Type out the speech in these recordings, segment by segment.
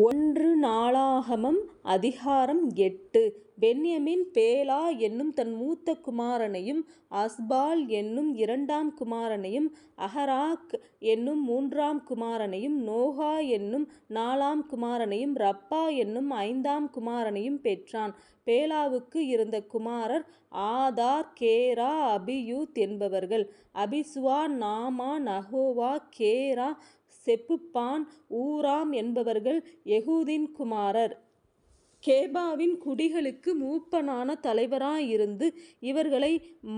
ஒன்று நாளாகமம் அதிகாரம் எட்டு. பென்யமீன் பேலா என்னும் தன் மூத்த குமாரனையும் அஸ்பால் என்னும் இரண்டாம் குமாரனையும் அஹராக் என்னும் மூன்றாம் குமாரனையும் நோகா என்னும் நாலாம் குமாரனையும் ரப்பா என்னும் ஐந்தாம் குமாரனையும் பெற்றான். பேலாவுக்கு இருந்த குமாரர் ஆதார் கேரா அபியூத் என்பவர்கள். அபிசுவா நாமா நகோவா கேரா செப்புப்பான் ஊராம் என்பவர்கள் எகூதின் குமாரர். கேபாவின் குடிகளுக்கு மூப்பனான தலைவராயிருந்து இவர்களை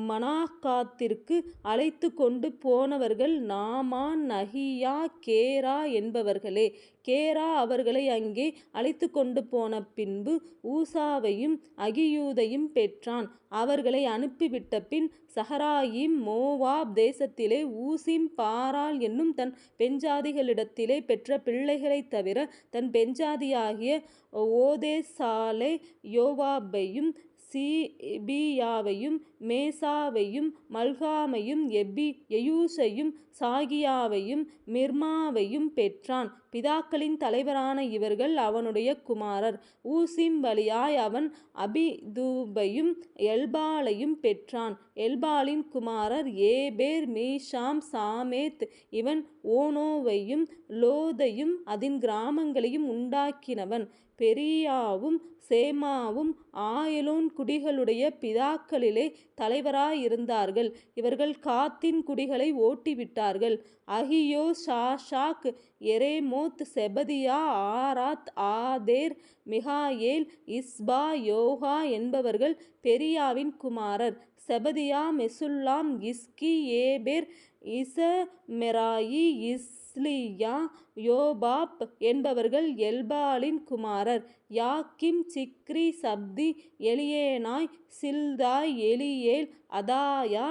மனாகாத்திற்கு அழைத்துக் கொண்டு போனவர்கள் நாமான் நஹியா கேரா என்பவர்களே. கேரா அவர்களை அங்கே அழைத்து கொண்டு போன பின்பு ஊசாவையும் அகியூதையும் பெற்றான். அவர்களை அனுப்பிவிட்ட பின் சஹராயிம் மோவாப் தேசத்திலே ஊசிம் பாராள் என்னும் தன் பெஞ்சாதிகளிடத்திலே பெற்ற பிள்ளைகளைத் தவிர தன் பெஞ்சாதியாகிய ஓதேஸ் சாலை யோவாபையும் சிபியாவையும் மேசாவையும் மல்காமையும் எபி எயூசையும் சாகியாவையும் மிர்மாவையும் பெற்றான். பிதாக்களின் தலைவரான இவர்கள் அவனுடைய குமாரர். ஊசிம் வழியாய் அவன் அபிதூபையும் எல்பாலையும் பெற்றான். எல்பாலின் குமாரர் ஏபேர் மீஷாம் சாமேத் இவன் ஓனோவையும் லோதையும் அதன் கிராமங்களையும் உண்டாக்கினவன். பெரியாவும் சேமாவும் ஆயலோன் குடிகளுடைய பிதாக்களிலே தலைவராயிருந்தார்கள். இவர்கள் காத்தின் குடிகளை ஓட்டிவிட்டார்கள். அகியோ எரேமோ எரேமோத் செபதியா ஆராத் ஆதேர் மிகாயேல் இஸ்பா யோகா என்பவர்கள் பெரியாவின் குமாரர். செபதியா மெசுல்லாம் இஸ்கி ஏபேர் இசமெராயி இஸ்லியா யோபாப் என்பவர்கள் எல்பாலின் குமாரர். யாக்கிம் Sikri சப்தி Elioenai Zillethai Eliel அதாயா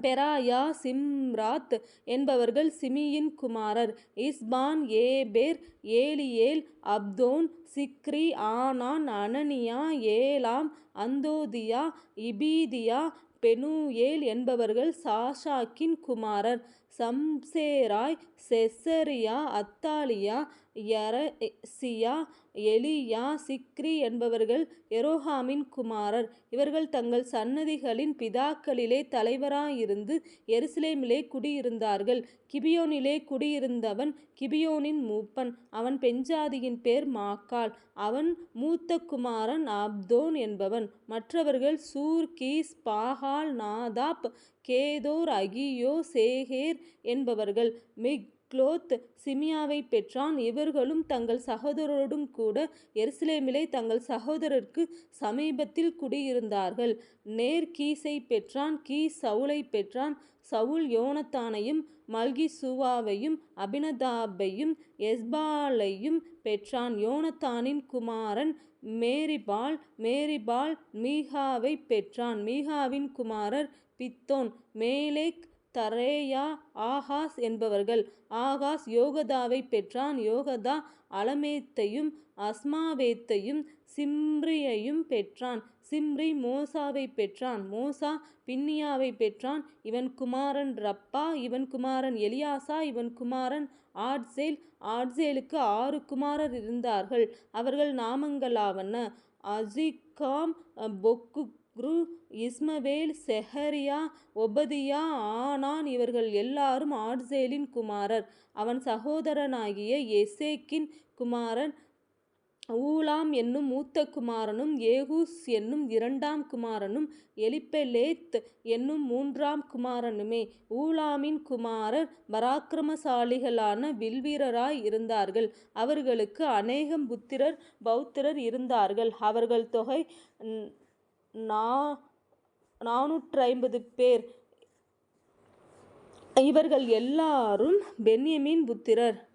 பெராயா Shimrath என்பவர்கள் சிமியின் குமாரர். இஸ்பான் ஏபேர் ஏலியேல் அப்தோன் சிக்ரி ஆனான் அனனியா ஏலாம் அந்தோதியா இபீதியா பெனூயேல் என்பவர்கள் சாஷாக்கின் குமாரர். சம்சேராய் செசரியா அத்தாலியா யரசியா எலியா சிக்ரி என்பவர்கள் எரோகாமின் குமாரர். இவர்கள் தங்கள் சந்ததிகளின் பிதாக்களிலே தலைவராயிருந்து எருசலேமிலே குடியிருந்தார்கள். கிபியோனிலே குடியிருந்தவன் கிபியோனின் மூப்பன். அவன் பெண்ஜாதியின் பேர் மாக்காள். அவன் மூத்த குமாரன் அப்தோன் என்பவன். மற்றவர்கள் சூர் கீஸ் பாகால் நாதாப் கேதோர் அகியோ சேகேர் என்பவர்கள். மிக்லோத் சிமியாவைப் பெற்றான். இவர்களும் தங்கள் சகோதரரோடும் கூட எருசலேமிலே தங்கள் சகோதரருக்குச் சமீபத்தில் குடியிருந்தார்கள். நேர் கீசைப் பெற்றான் கீஸ் சவுலைப் பெற்றான் சவுல் யோனத்தானையும் மல்கிசூவாவையும் அபினதாபையும் எஸ்பாலையும் பெற்றான். யோனத்தானின் குமாரன் மேரிபால். மேரிபால் மீகாவைப் பெற்றான். மீகாவின் குமாரர் பித்தோன் மேலேக் தரேயா ஆகாஸ் என்பவர்கள். ஆகாஸ் யோகதாவைப் பெற்றான். யோகதா அலமேத்தையும் அஸ்மாவேத்தையும் சிம்ரியையும் பெற்றான். சிம்ரி மோசாவைப் பெற்றான். மோசா பின்னியாவைப் பெற்றான். இவன் குமாரன் ரப்பா. இவன் குமாரன் எலியாசா. இவன் குமாரன் ஆட்சேல். ஆட்சேலுக்கு ஆறு குமாரர் இருந்தார்கள். அவர்கள் நாமங்களாவன அசிக்காம் குரு இஸ்மவேல் செஹரியா ஒபதியா ஆனான் இவர்கள் எல்லாரும் ஆட்சேலின் குமாரர். அவன் சகோதரனாகிய எசேக்கின் குமாரன் ஊலாம் என்னும் மூத்த குமாரனும் ஏகூஸ் என்னும் இரண்டாம் குமாரனும் எலிப்பெலேத் என்னும் மூன்றாம் குமாரனுமே. ஊலாமின் குமாரர் பராக்கிரமசாலிகளான வில்வீரராய் இருந்தார்கள். அவர்களுக்கு அநேகம் புத்திரர் பௌத்திரர் இருந்தார்கள். அவர்கள் தொகை நா நானூற்றைம்பது பேர். இவர்கள் எல்லாரும் பென்யமீன் புத்திரர்.